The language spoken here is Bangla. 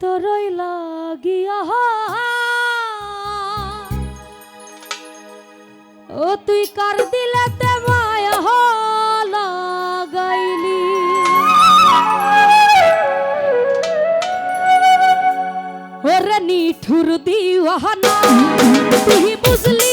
তোরই লাগিয়া ও তুই কার দিলাতে মায়া লাগাইলি? ওরে নিঠুর দিওয়ানা তুই বুঝলি